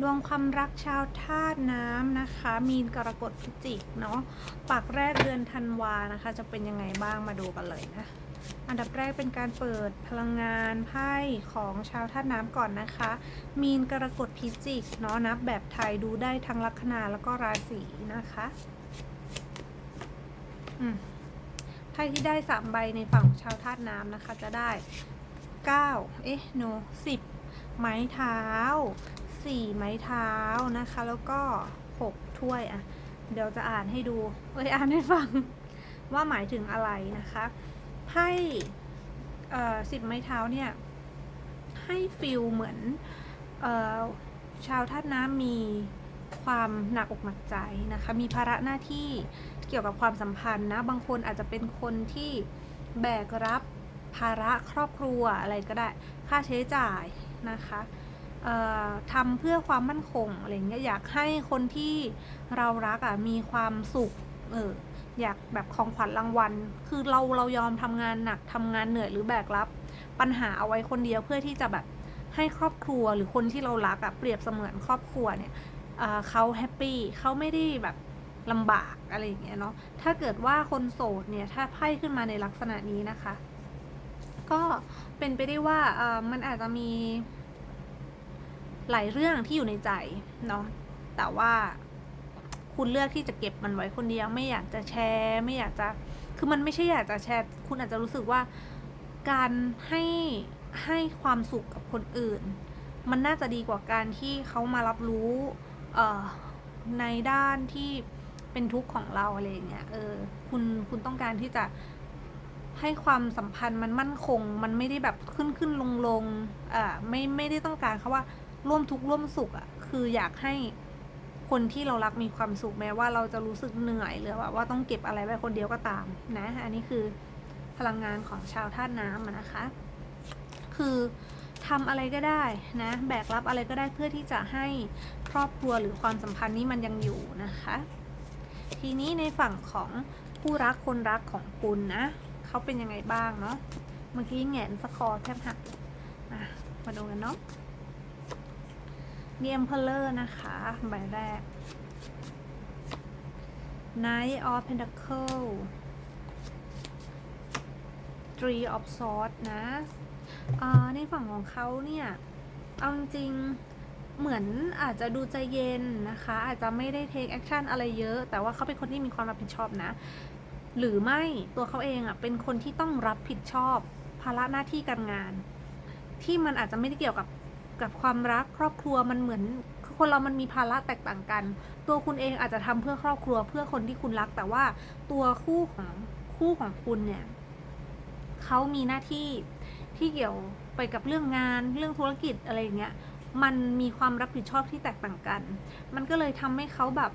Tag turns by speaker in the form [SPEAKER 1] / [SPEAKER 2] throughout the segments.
[SPEAKER 1] ดวงความรักชาวธาตุน้ำนะคะ มีนกรกฎพิจิกเนาะปักแรกเดือนธันวานะคะ จะเป็นยังไงบ้างมาดูกันเลยนะ อันดับแรกเป็นการเปิดพลังงานไพ่ของชาวธาตุน้ำก่อนนะคะ มีนกรกฎพิจิกเนาะนับแบบไทยดูได้ทั้งลัคนาแล้วก็ราศีนะคะอืมไพ่ที่ได้สามใบในฝั่งของชาวธาตุน้ำนะคะ จะได้เก้าเอ๊ะโนสิบไม้เท้า สี่ไม้เท้านะคะ แล้วก็หกถ้วยอะ เดี๋ยวจะอ่านให้ดูเอ้ยอ่านให้ฟัง ว่าหมายถึงอะไรนะคะไพ่เอ่อสิบไม้เท้าเนี่ย ให้ฟิลเหมือนเออชาวธาตุน้ำมีความหนักอกหนักใจนะคะ มีภาระหน้าที่เกี่ยวกับความสัมพันธ์นะ บางคนอาจจะเป็นคนที่แบกรับภาระครอบครัวอะไรก็ได้ ค่าใช้จ่ายนะคะ ทำเพื่อความมั่นคงอะไรเงี้ยอยากให้คนที่เรารักอะมีความสุขเอออยากแบบของขวัญรางวัล คือเราเรายอมทำงานหนักทำงานเหนื่อยหรือแบกรับ ปัญหาเอาไว้คนเดียวเพื่อที่จะแบบให้ครอบครัวหรือคนที่เรารักอะเปรียบเสมือนครอบครัวเนี่ยเเขาแฮปปี้เขาไม่ได้แบบลำบากอะไรอย่างเงี้ยเนาะถ้าเกิดว่าคนโสดเนี่ยถ้าไพ่ขึ้นมาในลักษณะนี้นะคะ ก็เป็นไปได้ว่ามันอาจจะมี หลายเรื่องที่อยู่ในใจเนาะแต่ว่าคุณเลือกที่จะเก็บมันไว้คนเดียวไม่อยากจะแชร์ ไม่อยากจะคือมันไม่ใช่อยากจะแชร์ คุณอาจจะรู้สึกว่าการให้ให้ความสุขกับคนอื่น มันน่าจะดีกว่าการที่เขามารับรู้เออในด้านที่เป็นทุกข์ของเราอะไรอย่างเงี้ยเออคุณคุณต้องการที่จะให้ความสัมพันธ์มันมั่นคง มันไม่ได้แบบขึ้นขึ้นลงลงอ่าไม่ไม่ได้ต้องการเขาว่า ร่วมทุกข์ร่วมสุขอะ่ะคืออยากให้คนที่เรารักมีความสุขแม้ว่าเราจะรู้สึกเหนื่อยหรือว่าว่าต้องเก็บอะไรไว้คนเดียวก็ตามนะ อันนี้คือพลังงานของชาวธาตุน้ำนะคะ คือทำอะไรก็ได้นะ แบกรับอะไรก็ได้เพื่อที่จะให้ครอบครัวหรือความสัมพันธ์นี้มันยังอยู่นะคะ ทีนี้ในฝั่งของผู้รักคนรักของคุณนะเขาเป็นยังไงบ้างเนาะเมื่อกี้แหงนสคอแทบหักมาดูกันเนาะ เนียมเพลเลอร์นะคะ ใบแรก Knight of Pentacle Three of Swords นะในฝั่งของเขาเนี่ย เอาจริงเหมือนอาจจะดูใจเย็นนะคะ อาจจะไม่ได้ take action อะไรเยอะ แต่ว่าเขาเป็นคนที่มีความรับผิดชอบนะ หรือไม่ตัวเขาเองอะเป็นคนที่ต้องรับผิดชอบภาระหน้าที่การงาน ที่มันอาจจะไม่ได้เกี่ยวกับ กับความรักครอบครัวมันเหมือนคือคนเรามันมีภาระแตกต่างกัน ตัวคุณเองอาจจะทำเพื่อครอบครัวเพื่อคนที่คุณรัก แต่ว่าตัวคู่ของคู่ของคุณเนี่ยเขามีหน้าที่ที่เกี่ยวไปกับเรื่องงานเรื่องธุรกิจอะไรอย่างเงี้ยมันมีความรับผิดชอบที่แตกต่างกัน มันก็เลยทำให้เขาแบบ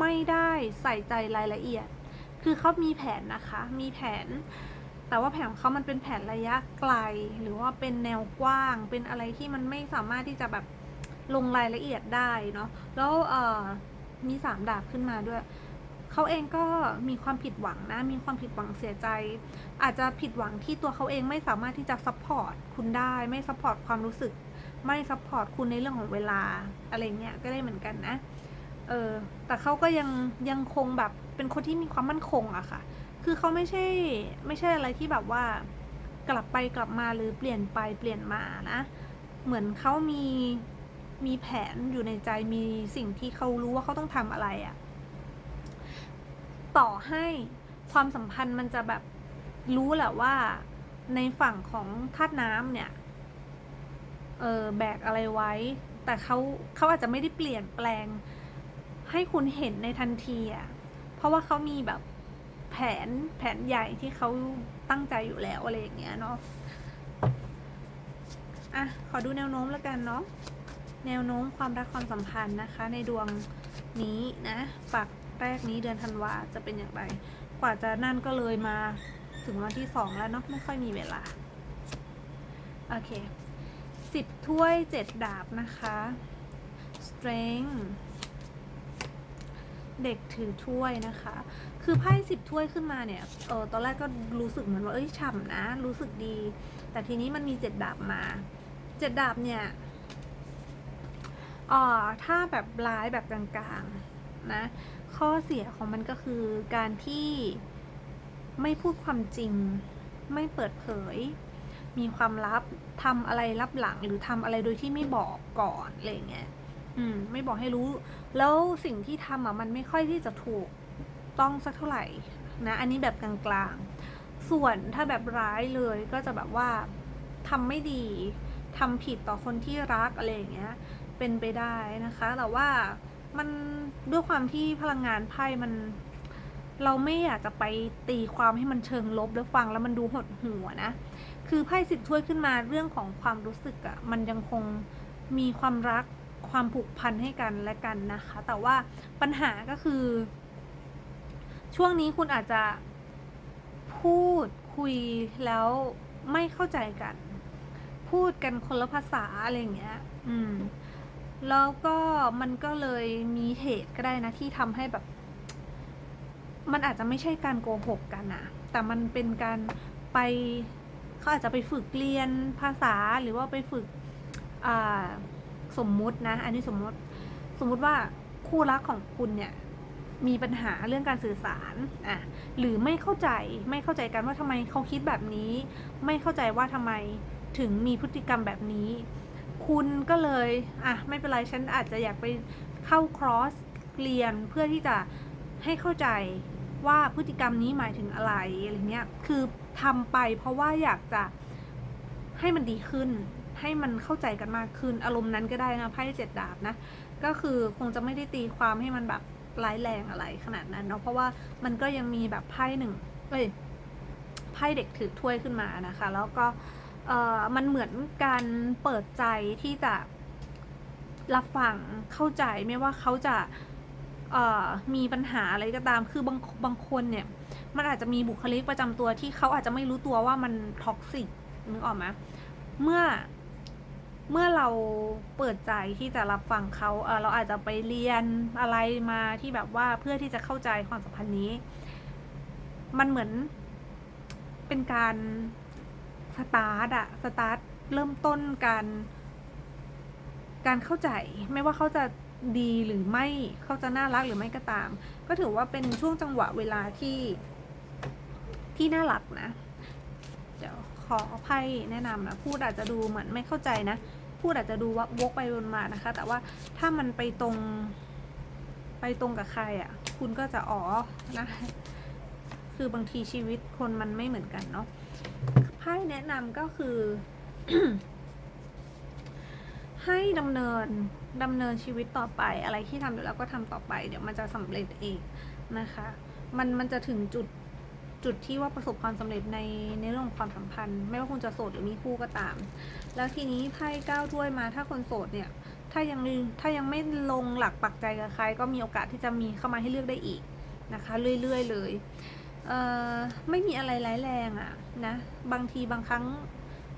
[SPEAKER 1] ไม่ได้ใส่ใจรายละเอียด คือเขามีแผนนะคะ มีแผน แต่ว่าแผนเขามันเป็นแผนระยะไกล หรือว่าเป็นแนวกว้าง เป็นอะไรที่มันไม่สามารถที่จะแบบลงรายละเอียดได้เนาะ แล้วเอ่อมีสามดาบขึ้นมาด้วยเขาเองก็มีความผิดหวังนะ มีความผิดหวังเสียใจ อาจจะผิดหวังที่ตัวเขาเองไม่สามารถที่จะซัพพอร์ตคุณได้ ไม่ซัพพอร์ตความรู้สึก ไม่ซัพพอร์ตคุณในเรื่องของเวลาอะไรเงี้ย ก็ได้เหมือนกันนะ เออ แต่เขาก็ยังยังคงแบบเป็นคนที่มีความมั่นคงอะค่ะ คือเขาไม่ใช่ไม่ใช่อะไรที่แบบว่ากลับไปกลับมาหรือเปลี่ยนไปเปลี่ยนมานะ เหมือนเขามีมีแผนอยู่ในใจมีสิ่งที่เขารู้ว่าเขาต้องทำอะไรอะต่อให้ความสัมพันธ์มันจะแบบรู้แหละว่าในฝั่งของธาตุน้ำเนี่ยเออแบกอะไรไว้ แต่เขาเขาอาจจะไม่ได้เปลี่ยนแปลง ให้คุณเห็นในทันทีอะเพราะว่าเขามีแบบ แผนแผนใหญ่ที่เขาตั้งใจอยู่แล้วอะไรอย่างเงี้ยเนาะอะขอดูแนวโน้มแล้วกันเนาะแนวโน้มความรักความสัมพันธ์นะคะ ในดวงนี้นะฝักแรกนี้เดือนธันวาจะเป็นอย่างไร กว่าจะนั่นก็เลยมาถึงวันที่สองแล้วเนาะไม่ค่อยมีเวลา โอเคสิบถ้วยเจ็ดดาบนะคะ strength เด็กถือถ้วยนะคะ คือไพ่สิบถ้วยขึ้นมาเนี่ยเออตอนแรกก็รู้สึกเหมือนว่าเอ้ยฉ่ำนะ รู้สึกดี แต่ทีนี้มันมีเจ็ดดาบมาเจ็ดดาบเนี่ยอ่าถ้าแบบร้ายแบบกลางๆนะข้อเสียของมันก็คือการที่ไม่พูดความจริง ไม่เปิดเผย มีความลับทำอะไรลับหลังหรือทำอะไรโดยที่ไม่บอกก่อนอะไรอย่างเงี้ย อืม ไม่บอกให้รู้ แล้วสิ่งที่ทำอะมันไม่ค่อยที่จะถูกต้องสักเท่าไหร่นะ อันนี้แบบกลางๆ ส่วนถ้าแบบร้ายเลยก็จะแบบว่าทำไม่ดีทำผิดต่อคนที่รักอะไรอย่างเงี้ย เป็นไปได้นะคะ แต่ว่ามันด้วยความที่พลังงานไพ่มัน เราไม่อยากจะไปตีความให้มันเชิงลบแล้วฟังแล้วมันดูหดหัวนะ คือไพ่สิบถ้วยขึ้นมาเรื่องของความรู้สึกอะมันยังคงมีความรัก ความผูกพันให้กันและกันนะคะ แต่ว่าปัญหาก็คือ ช่วงนี้คุณอาจจะพูดคุยแล้วไม่เข้าใจกัน พูดกันคนละภาษาอะไรอย่างเงี้ย อืม แล้วก็มันก็เลยมีเหตุก็ได้นะที่ทำให้แบบ มันอาจจะไม่ใช่การโกหกกันนะแต่มันเป็นการไปเขาอาจจะไปฝึกเรียนภาษาหรือว่าไปฝึก อ่า สมมุตินะ อันนี้สมมติสมมุติว่าคู่รักของคุณเนี่ยมีปัญหาเรื่องการสื่อสารอะหรือไม่เข้าใจไม่เข้าใจกันว่าทำไมเขาคิดแบบนี้ ไม่เข้าใจว่าทำไมถึงมีพฤติกรรมแบบนี้ คุณก็เลยอะไม่เป็นไรฉันอาจจะอยากไปเข้าคร์สเรียนเพื่อที่จะให้เข้าใจว่าพฤติกรรมนี้หมายถึงอะไรอะไรเงี้ยคือทำไปเพราะว่าอยากจะให้มันดีขึ้น ให้มันเข้าใจกันมากขึ้น อารมณ์นั้นก็ได้นะไพ่เจ็ดดาบนะ ก็คือคงจะไม่ได้ตีความให้มันแบบร้ายแรงอะไรขนาดนั้นเนาะเพราะว่ามันก็ยังมีแบบไพ่หนึ่งเอ้ยไพ่เด็กถือถ้วยขึ้นมานะคะ แล้วก็เออมันเหมือนการเปิดใจที่จะรับฟังเข้าใจไม่ว่าเขาจะเอ่อมีปัญหาอะไรก็ตาม คือบางบางคนเนี่ย มันอาจจะมีบุคลิกประจำตัวที่เขาอาจจะไม่รู้ตัวว่ามันท็อกซิกนึกออกไหมเมื่อ เมื่อเราเปิดใจที่จะรับฟังเขาเออเราอาจจะไปเรียนอะไรมาที่แบบว่าเพื่อที่จะเข้าใจความสัมพันธ์นี้ มันเหมือนเป็นการสตาร์ทอะสตาร์ทเริ่มต้นการ การเข้าใจไม่ว่าเขาจะดีหรือไม่เขาจะน่ารักหรือไม่ก็ตาม ก็ถือว่าเป็นช่วงจังหวะเวลาที่ที่น่ารักนะ เดี๋ยวขอไพ่แนะนำนะ พูดอาจจะดูเหมือนไม่เข้าใจนะ พูดอาจจะดูว่าวกไปวนมานะคะ แต่ว่าถ้ามันไปตรง ไปตรงกับใครอะ่ะ คุณก็จะอ๋อนะ คือบางทีชีวิตคนมันไม่เหมือนกันเนาะไพ่แนะนำก็คือ ให้ดำเนินดำเนินชีวิตต่อไป อะไรที่ทำอยู่แล้วก็ทำต่อไป เดี๋ยวมันจะสำเร็จเองนะคะ มันมันจะถึงจุด จุดที่ว่าประสบความสำเร็จในในเรื่องของความสัมพันธ์ ไม่ว่าคุณจะโสดหรือมีคู่ก็ตาม แล้วทีนี้ไพ่เก้าถ้วยมาถ้าคนโสดเนี่ย ถ้ายังถ้ายังไม่ลงหลักปักใจกับใคร ก็มีโอกาสที่จะมีเข้ามาให้เลือกได้อีกนะคะ เรื่อยๆเลยเอ่อไม่มีอะไรร้ายแรงอะนะ บางทีบางครั้ง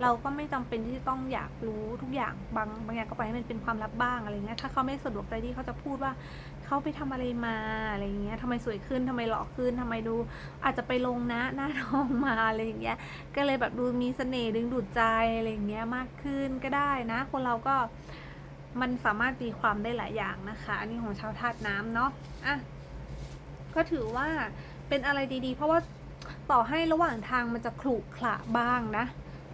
[SPEAKER 1] เราก็ไม่จำเป็นที่จะต้องอยากรู้ทุกอย่างบางบางอย่างก็ไปล่อยให้มันเป็นความลับบ้างอะไรเงี้ยถ้าเขาไม่สะดวกใจที่เขาจะพูดว่าเขาไปทำอะไรมาอะไรเงี้ยทำไมสวยขึ้นทำไมหล่อขึ้นทำไมดู อาจจะไปลงนะหน้าท้องมาอะไรอย่างเงี้ยก็เลยแบบดูมีเสน่ห์ดึงดูดใจอะไรอย่างเงี้ยมากขึ้นก็ได้นะ คนเราก็มันสามารถตีความได้หลายอย่างนะคะ อันนี้ของชาวธาตุน้ำเนาะอะก็ถือว่าเป็นอะไรดีๆ เพราะว่าต่อให้ระหว่างทางมันจะขรุขระบ้างนะ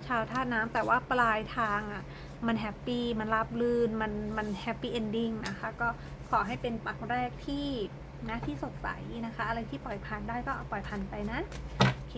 [SPEAKER 1] ชาวท่าน้ำแต่ว่าปลายทางอะมันแฮปปี้มันราบรื่นมันมันแฮปปี้เอนดิ้งนะคะก็ขอให้เป็นปักแรกที่นะที่สดใสนะคะ อะไรที่ปล่อยผ่านได้ก็ปล่อยผ่านไปนะ โอเค